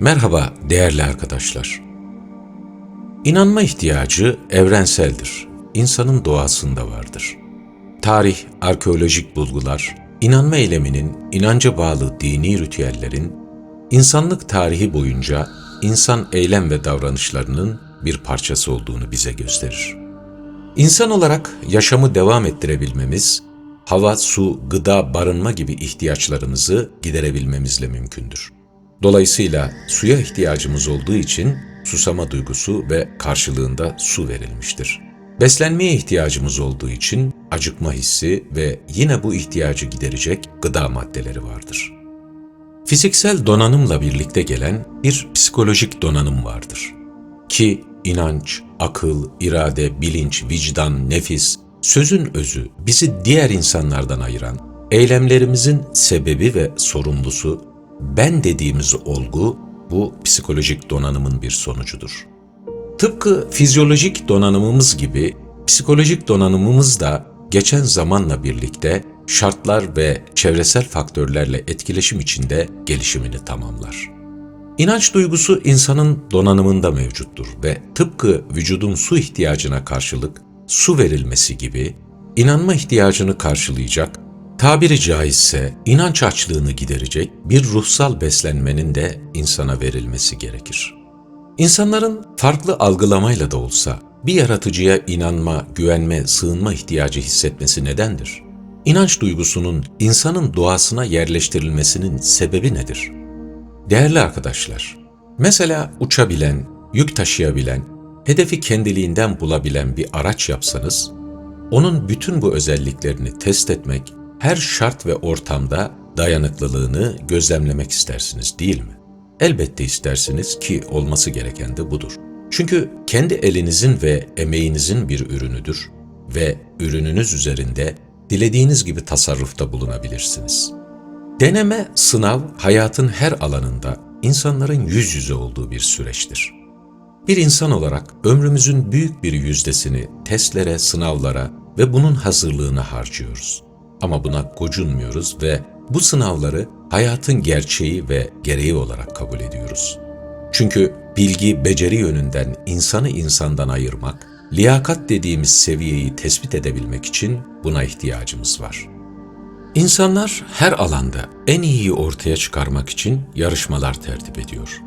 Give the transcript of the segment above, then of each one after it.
Merhaba değerli arkadaşlar. İnanma ihtiyacı evrenseldir. İnsanın doğasında vardır. Tarih, arkeolojik bulgular, inanma eyleminin, inanca bağlı dini ritüellerin, insanlık tarihi boyunca insan eylem ve davranışlarının bir parçası olduğunu bize gösterir. İnsan olarak yaşamı devam ettirebilmemiz, hava, su, gıda, barınma gibi ihtiyaçlarımızı giderebilmemizle mümkündür. Dolayısıyla suya ihtiyacımız olduğu için susama duygusu ve karşılığında su verilmiştir. Beslenmeye ihtiyacımız olduğu için acıkma hissi ve yine bu ihtiyacı giderecek gıda maddeleri vardır. Fiziksel donanımla birlikte gelen bir psikolojik donanım vardır. Ki inanç, akıl, irade, bilinç, vicdan, nefis, sözün özü bizi diğer insanlardan ayıran, eylemlerimizin sebebi ve sorumlusu ben dediğimiz olgu bu psikolojik donanımın bir sonucudur. Tıpkı fizyolojik donanımımız gibi psikolojik donanımımız da geçen zamanla birlikte şartlar ve çevresel faktörlerle etkileşim içinde gelişimini tamamlar. İnanç duygusu insanın donanımında mevcuttur ve tıpkı vücudun su ihtiyacına karşılık su verilmesi gibi inanma ihtiyacını karşılayacak, tabiri caizse inanç açlığını giderecek bir ruhsal beslenmenin de insana verilmesi gerekir. İnsanların farklı algılamayla da olsa bir yaratıcıya inanma, güvenme, sığınma ihtiyacı hissetmesi nedendir? İnanç duygusunun insanın doğasına yerleştirilmesinin sebebi nedir? Değerli arkadaşlar, mesela uçabilen, yük taşıyabilen, hedefi kendiliğinden bulabilen bir araç yapsanız, onun bütün bu özelliklerini test etmek, her şart ve ortamda dayanıklılığını gözlemlemek istersiniz değil mi? Elbette istersiniz ki olması gereken de budur. Çünkü kendi elinizin ve emeğinizin bir ürünüdür ve ürününüz üzerinde dilediğiniz gibi tasarrufta bulunabilirsiniz. Deneme, sınav hayatın her alanında insanların yüz yüze olduğu bir süreçtir. Bir insan olarak ömrümüzün büyük bir yüzdesini testlere, sınavlara ve bunun hazırlığına harcıyoruz. Ama buna gocunmuyoruz ve bu sınavları hayatın gerçeği ve gereği olarak kabul ediyoruz. Çünkü bilgi, beceri yönünden insanı insandan ayırmak, liyakat dediğimiz seviyeyi tespit edebilmek için buna ihtiyacımız var. İnsanlar her alanda en iyiyi ortaya çıkarmak için yarışmalar tertip ediyor.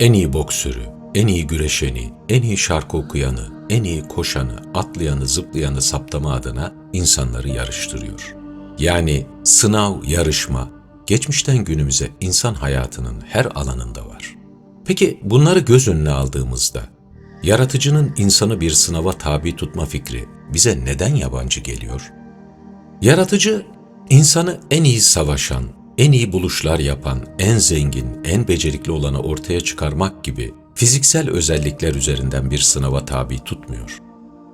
En iyi boksörü, en iyi güreşeni, en iyi şarkı okuyanı, en iyi koşanı, atlayanı, zıplayanı saptama adına insanları yarıştırıyor. Yani sınav, yarışma, geçmişten günümüze insan hayatının her alanında var. Peki bunları göz önüne aldığımızda, yaratıcının insanı bir sınava tabi tutma fikri bize neden yabancı geliyor? Yaratıcı, insanı en iyi savaşan, en iyi buluşlar yapan, en zengin, en becerikli olanı ortaya çıkarmak gibi fiziksel özellikler üzerinden bir sınava tabi tutmuyor.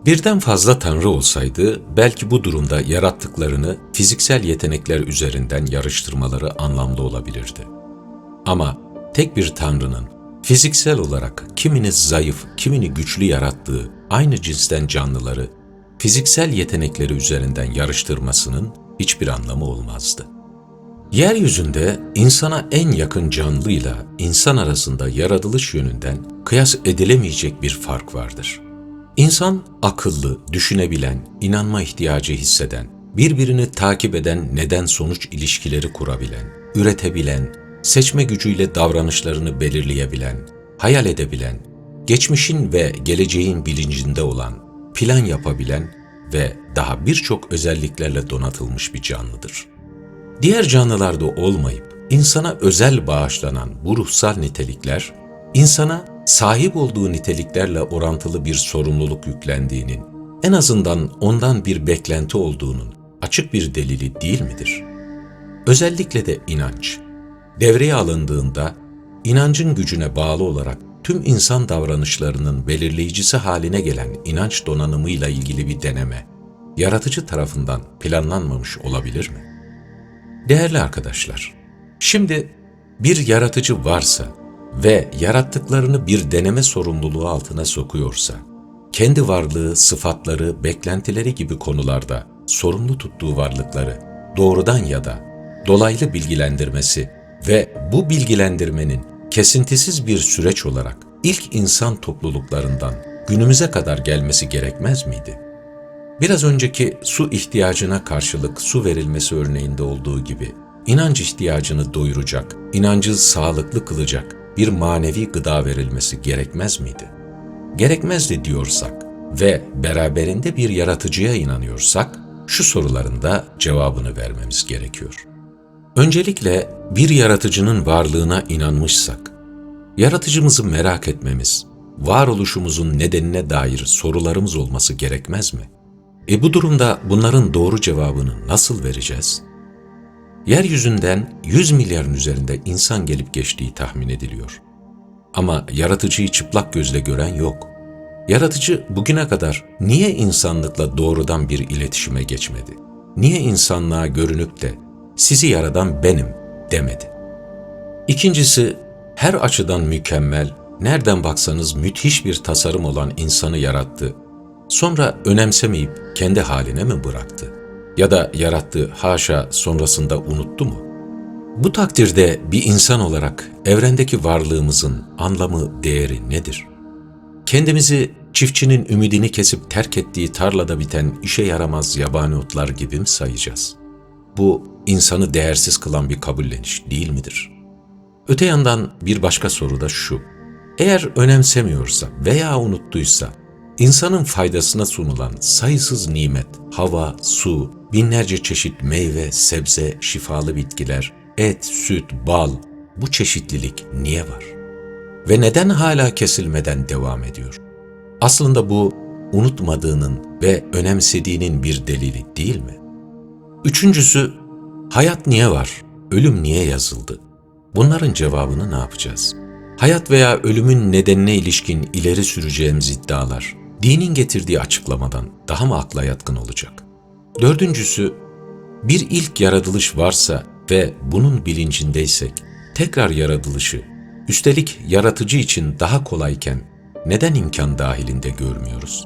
Birden fazla tanrı olsaydı belki bu durumda yarattıklarını fiziksel yetenekler üzerinden yarıştırmaları anlamlı olabilirdi. Ama tek bir tanrının fiziksel olarak kimini zayıf, kimini güçlü yarattığı aynı cinsten canlıları fiziksel yetenekleri üzerinden yarıştırmasının hiçbir anlamı olmazdı. Yeryüzünde insana en yakın canlıyla insan arasında yaratılış yönünden kıyas edilemeyecek bir fark vardır. İnsan akıllı, düşünebilen, inanma ihtiyacı hisseden, birbirini takip eden neden-sonuç ilişkileri kurabilen, üretebilen, seçme gücüyle davranışlarını belirleyebilen, hayal edebilen, geçmişin ve geleceğin bilincinde olan, plan yapabilen ve daha birçok özelliklerle donatılmış bir canlıdır. Diğer canlılarda olmayıp insana özel bağışlanan bu ruhsal nitelikler, insana sahip olduğu niteliklerle orantılı bir sorumluluk yüklendiğinin, en azından ondan bir beklenti olduğunun açık bir delili değil midir? Özellikle de inanç. Devreye alındığında inancın gücüne bağlı olarak tüm insan davranışlarının belirleyicisi haline gelen inanç donanımıyla ilgili bir deneme, yaratıcı tarafından planlanmamış olabilir mi? Değerli arkadaşlar, şimdi bir yaratıcı varsa ve yarattıklarını bir deneme sorumluluğu altına sokuyorsa, kendi varlığı, sıfatları, beklentileri gibi konularda sorumlu tuttuğu varlıkları doğrudan ya da dolaylı bilgilendirmesi ve bu bilgilendirmenin kesintisiz bir süreç olarak ilk insan topluluklarından günümüze kadar gelmesi gerekmez miydi? Biraz önceki su ihtiyacına karşılık su verilmesi örneğinde olduğu gibi inanç ihtiyacını doyuracak, inancı sağlıklı kılacak bir manevi gıda verilmesi gerekmez miydi? Gerekmezdi diyorsak ve beraberinde bir yaratıcıya inanıyorsak şu soruların da cevabını vermemiz gerekiyor. Öncelikle bir yaratıcının varlığına inanmışsak, yaratıcımızı merak etmemiz, varoluşumuzun nedenine dair sorularımız olması gerekmez mi? E bu durumda bunların doğru cevabını nasıl vereceğiz? Yeryüzünden 100 milyarın üzerinde insan gelip geçtiği tahmin ediliyor. Ama yaratıcıyı çıplak gözle gören yok. Yaratıcı bugüne kadar niye insanlıkla doğrudan bir iletişime geçmedi? Niye insanlığa görünüp de sizi yaradan benim demedi? İkincisi, her açıdan mükemmel, nereden baksanız müthiş bir tasarım olan insanı yarattı. Sonra önemsemeyip kendi haline mi bıraktı? Ya da yarattığı haşa sonrasında unuttu mu? Bu takdirde bir insan olarak evrendeki varlığımızın anlamı, değeri nedir? Kendimizi çiftçinin ümidini kesip terk ettiği tarlada biten işe yaramaz yabani otlar gibi mi sayacağız? Bu insanı değersiz kılan bir kabulleniş değil midir? Öte yandan bir başka soru da şu. Eğer önemsemiyorsa veya unuttuysa insanın faydasına sunulan sayısız nimet, hava, su, binlerce çeşit meyve, sebze, şifalı bitkiler, et, süt, bal, bu çeşitlilik niye var? Ve neden hala kesilmeden devam ediyor? Aslında bu unutmadığının ve önemsediğinin bir delili değil mi? Üçüncüsü, hayat niye var, ölüm niye yazıldı? Bunların cevabını ne yapacağız? Hayat veya ölümün nedenine ilişkin ileri süreceğimiz iddialar, dinin getirdiği açıklamadan daha mı akla yatkın olacak? Dördüncüsü, bir ilk yaratılış varsa ve bunun bilincindeysek, tekrar yaratılışı, üstelik yaratıcı için daha kolayken neden imkan dahilinde görmüyoruz?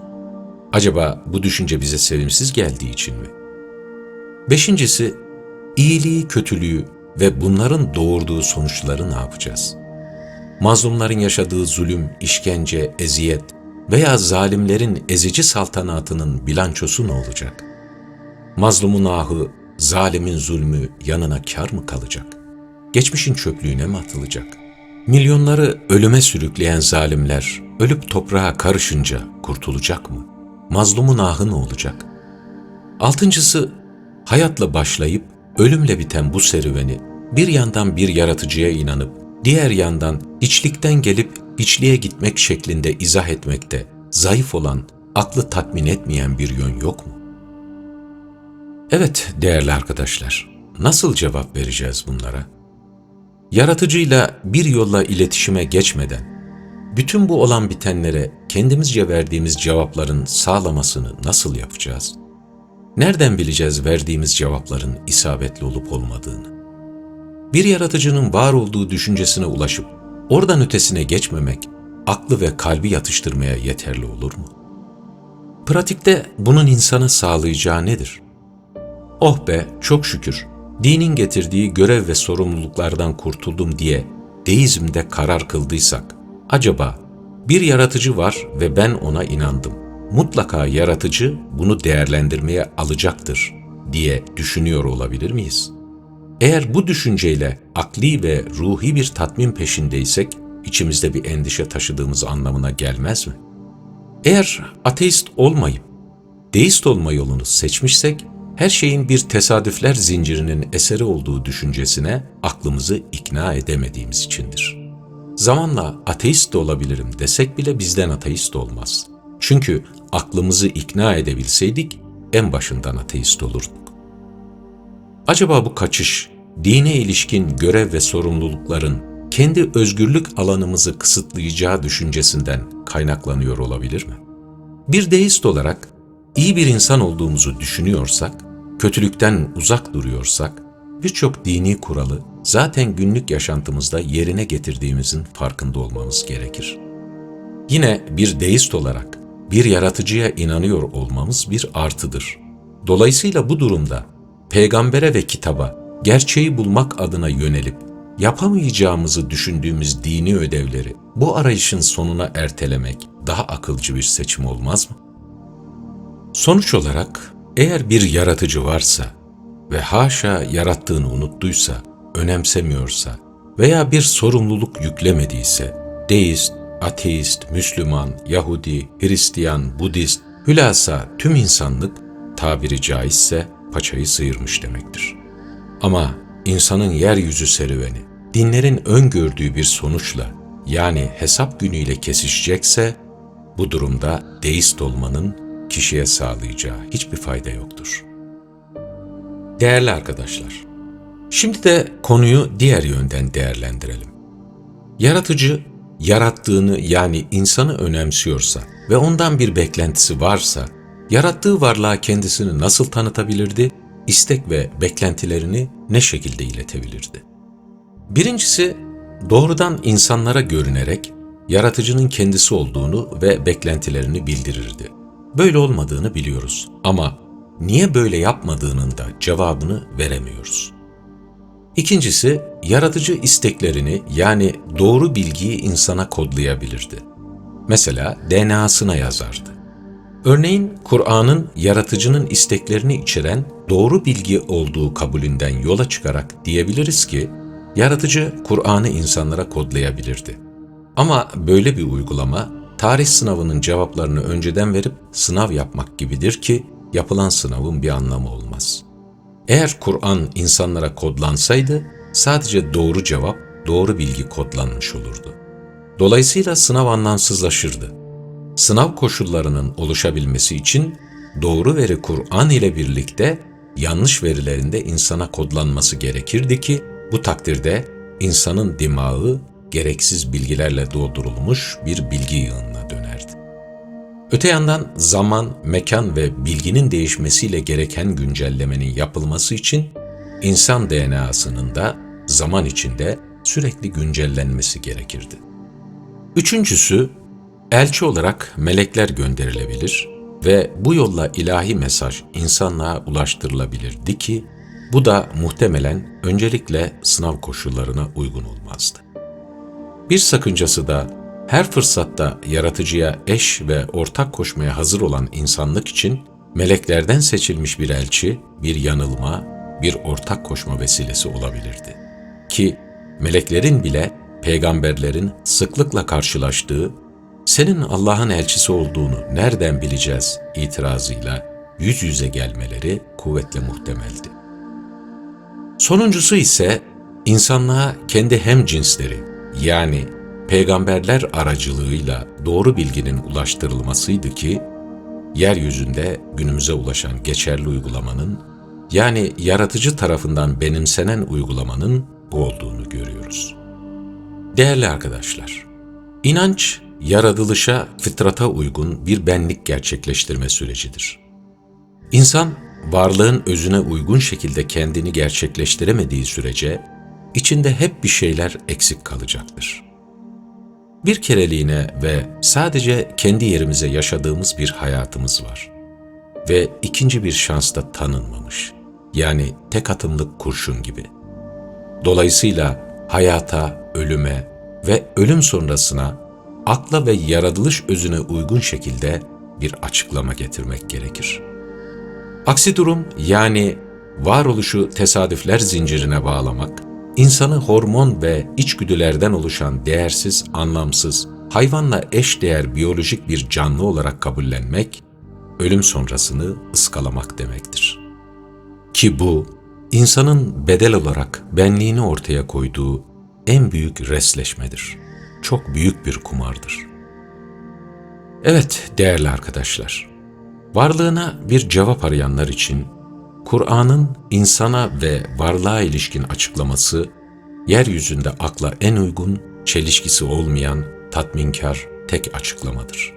Acaba bu düşünce bize sevimsiz geldiği için mi? Beşincisi, iyiliği, kötülüğü ve bunların doğurduğu sonuçları ne yapacağız? Mazlumların yaşadığı zulüm, işkence, eziyet veya zalimlerin ezici saltanatının bilançosu ne olacak? Mazlumun ahı, zalimin zulmü yanına kar mı kalacak? Geçmişin çöplüğüne mi atılacak? Milyonları ölüme sürükleyen zalimler ölüp toprağa karışınca kurtulacak mı? Mazlumun ahı ne olacak? Altıncısı, hayatla başlayıp ölümle biten bu serüveni bir yandan bir yaratıcıya inanıp diğer yandan içlikten gelip içliğe gitmek şeklinde izah etmekte zayıf olan, aklı tatmin etmeyen bir yön yok mu? Evet değerli arkadaşlar, nasıl cevap vereceğiz bunlara? Yaratıcıyla bir yolla iletişime geçmeden, bütün bu olan bitenlere kendimizce verdiğimiz cevapların sağlamasını nasıl yapacağız? Nereden bileceğiz verdiğimiz cevapların isabetli olup olmadığını? Bir yaratıcının var olduğu düşüncesine ulaşıp oradan ötesine geçmemek, aklı ve kalbi yatıştırmaya yeterli olur mu? Pratikte bunun insana sağlayacağı nedir? Oh be çok şükür dinin getirdiği görev ve sorumluluklardan kurtuldum diye deizmde karar kıldıysak, acaba bir yaratıcı var ve ben ona inandım. Mutlaka yaratıcı bunu değerlendirmeye alacaktır diye düşünüyor olabilir miyiz? Eğer bu düşünceyle akli ve ruhi bir tatmin peşindeysek, içimizde bir endişe taşıdığımız anlamına gelmez mi? Eğer ateist olmayıp deist olma yolunu seçmişsek, her şeyin bir tesadüfler zincirinin eseri olduğu düşüncesine aklımızı ikna edemediğimiz içindir. Zamanla ateist de olabilirim desek bile bizden ateist olmaz. Çünkü aklımızı ikna edebilseydik en başından ateist olurduk. Acaba bu kaçış, dine ilişkin görev ve sorumlulukların kendi özgürlük alanımızı kısıtlayacağı düşüncesinden kaynaklanıyor olabilir mi? Bir deist olarak iyi bir insan olduğumuzu düşünüyorsak, kötülükten uzak duruyorsak, birçok dini kuralı zaten günlük yaşantımızda yerine getirdiğimizin farkında olmamız gerekir. Yine bir deist olarak bir yaratıcıya inanıyor olmamız bir artıdır. Dolayısıyla bu durumda peygambere ve kitaba gerçeği bulmak adına yönelip yapamayacağımızı düşündüğümüz dini ödevleri bu arayışın sonuna ertelemek daha akılcı bir seçim olmaz mı? Sonuç olarak eğer bir yaratıcı varsa ve haşa yarattığını unuttuysa, önemsemiyorsa veya bir sorumluluk yüklemediyse, deist, ateist, Müslüman, Yahudi, Hristiyan, Budist, hülasa tüm insanlık tabiri caizse paçayı sıyırmış demektir. Ama insanın yeryüzü serüveni, dinlerin öngördüğü bir sonuçla yani hesap günüyle kesişecekse, bu durumda deist olmanın kişiye sağlayacağı hiçbir fayda yoktur. Değerli arkadaşlar, şimdi de konuyu diğer yönden değerlendirelim. Yaratıcı, yarattığını yani insanı önemsiyorsa ve ondan bir beklentisi varsa, yarattığı varlığa kendisini nasıl tanıtabilirdi, istek ve beklentilerini ne şekilde iletebilirdi? Birincisi, doğrudan insanlara görünerek yaratıcının kendisi olduğunu ve beklentilerini bildirirdi. Böyle olmadığını biliyoruz ama niye böyle yapmadığının da cevabını veremiyoruz. İkincisi, yaratıcı isteklerini yani doğru bilgiyi insana kodlayabilirdi. Mesela DNA'sına yazardı. Örneğin Kur'an'ın yaratıcının isteklerini içeren doğru bilgi olduğu kabulünden yola çıkarak diyebiliriz ki, yaratıcı Kur'an'ı insanlara kodlayabilirdi. Ama böyle bir uygulama, tarih sınavının cevaplarını önceden verip sınav yapmak gibidir ki, yapılan sınavın bir anlamı olmaz. Eğer Kur'an insanlara kodlansaydı, sadece doğru cevap, doğru bilgi kodlanmış olurdu. Dolayısıyla sınav anlamsızlaşırdı. Sınav koşullarının oluşabilmesi için doğru veri Kur'an ile birlikte yanlış verilerinde insana kodlanması gerekirdi ki bu takdirde insanın dimağı gereksiz bilgilerle doldurulmuş bir bilgi yığınına dönerdi. Öte yandan zaman, mekan ve bilginin değişmesiyle gereken güncellemenin yapılması için insan DNA'sının da zaman içinde sürekli güncellenmesi gerekirdi. Üçüncüsü, elçi olarak melekler gönderilebilir ve bu yolla ilahi mesaj insanlığa ulaştırılabilirdi ki bu da muhtemelen öncelikle sınav koşullarına uygun olmazdı. Bir sakıncası da her fırsatta yaratıcıya eş ve ortak koşmaya hazır olan insanlık için meleklerden seçilmiş bir elçi, bir yanılma, bir ortak koşma vesilesi olabilirdi. Ki meleklerin bile peygamberlerin sıklıkla karşılaştığı senin Allah'ın elçisi olduğunu nereden bileceğiz itirazıyla yüz yüze gelmeleri kuvvetle muhtemeldi. Sonuncusu ise insanlığa kendi hem cinsleri yani peygamberler aracılığıyla doğru bilginin ulaştırılmasıydı ki yeryüzünde günümüze ulaşan geçerli uygulamanın yani yaratıcı tarafından benimsenen uygulamanın bu olduğunu görüyoruz. Değerli arkadaşlar, inanç yaratılışa, fıtrata uygun bir benlik gerçekleştirme sürecidir. İnsan, varlığın özüne uygun şekilde kendini gerçekleştiremediği sürece, içinde hep bir şeyler eksik kalacaktır. Bir kereliğine ve sadece kendi yerimize yaşadığımız bir hayatımız var. Ve ikinci bir şans da tanınmamış. Yani tek atımlık kurşun gibi. Dolayısıyla hayata, ölüme ve ölüm sonrasına akla ve yaratılış özüne uygun şekilde bir açıklama getirmek gerekir. Aksi durum yani varoluşu tesadüfler zincirine bağlamak, insanı hormon ve içgüdülerden oluşan değersiz, anlamsız, hayvanla eşdeğer biyolojik bir canlı olarak kabullenmek, ölüm sonrasını ıskalamak demektir. Ki bu, insanın bedel olarak benliğini ortaya koyduğu en büyük resleşmedir.'' Çok büyük bir kumardır. Evet değerli arkadaşlar, varlığına bir cevap arayanlar için Kur'an'ın insana ve varlığa ilişkin açıklaması, yeryüzünde akla en uygun, çelişkisi olmayan, tatminkar tek açıklamadır.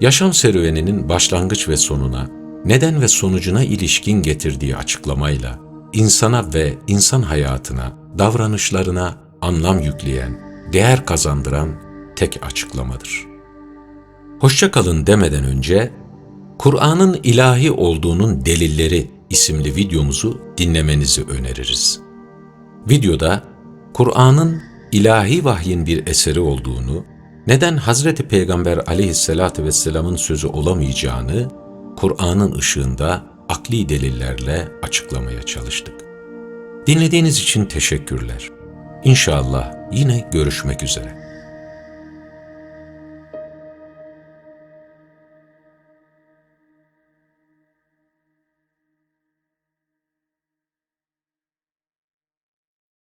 Yaşam serüveninin başlangıç ve sonuna, neden ve sonucuna ilişkin getirdiği açıklamayla, insana ve insan hayatına, davranışlarına anlam yükleyen, değer kazandıran tek açıklamadır. Hoşçakalın demeden önce Kur'an'ın ilahi olduğunun delilleri isimli videomuzu dinlemenizi öneririz. Videoda Kur'an'ın ilahi vahyin bir eseri olduğunu, neden Hazreti Peygamber aleyhissalatü vesselamın sözü olamayacağını Kur'an'ın ışığında akli delillerle açıklamaya çalıştık. Dinlediğiniz için teşekkürler. İnşallah yine görüşmek üzere.